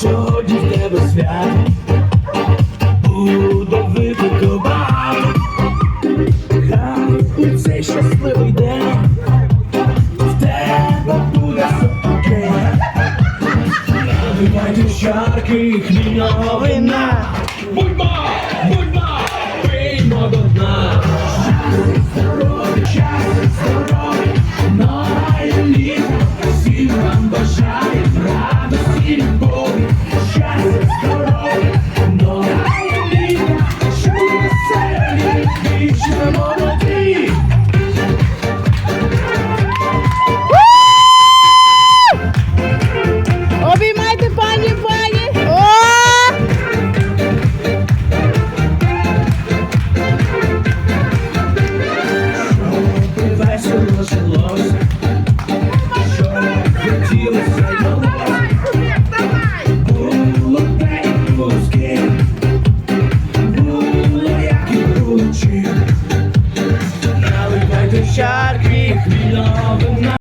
Сьогодні в тебе свято Буду випити багато Хай у цей щасливий день В тебе буде все окей Наливайте в чарки хмільного вина Будьмо, будьмо, пиймо до дна. Щастя, Що хотілося